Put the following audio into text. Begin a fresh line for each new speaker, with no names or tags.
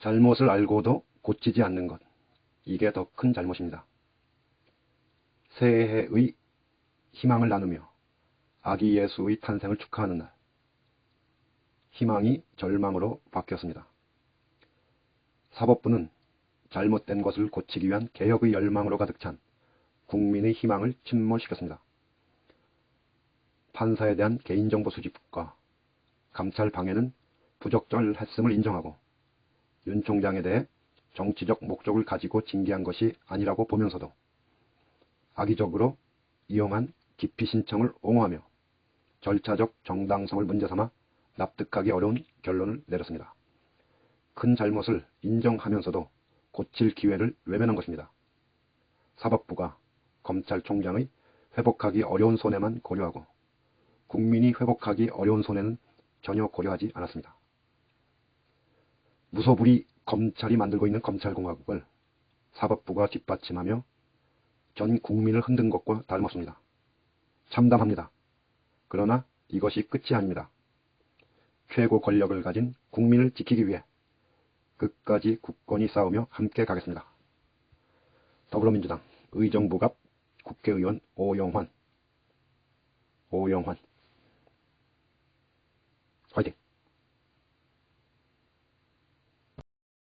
잘못을 알고도 고치지 않는 것. 이게 더 큰 잘못입니다. 새해의 희망을 나누며 아기 예수의 탄생을 축하하는 날. 희망이 절망으로 바뀌었습니다. 사법부는 잘못된 것을 고치기 위한 개혁의 열망으로 가득 찬 국민의 희망을 침몰시켰습니다. 판사에 대한 개인정보 수집과 감찰 방해는 부적절했음을 인정하고 윤 총장에 대해 정치적 목적을 가지고 징계한 것이 아니라고 보면서도 악의적으로 이용한 기피 신청을 옹호하며 절차적 정당성을 문제 삼아 납득하기 어려운 결론을 내렸습니다. 큰 잘못을 인정하면서도 고칠 기회를 외면한 것입니다. 사법부가 검찰총장의 회복하기 어려운 손해만 고려하고 국민이 회복하기 어려운 손해는 전혀 고려하지 않았습니다. 무소불위 검찰이 만들고 있는 검찰공화국을 사법부가 뒷받침하며 전 국민을 흔든 것과 다름없습니다. 참담합니다. 그러나 이것이 끝이 아닙니다. 최고 권력을 가진 국민을 지키기 위해 끝까지 국권이 싸우며 함께 가겠습니다. 더불어민주당 의정부갑 국회의원 오영환 오영환 화이팅!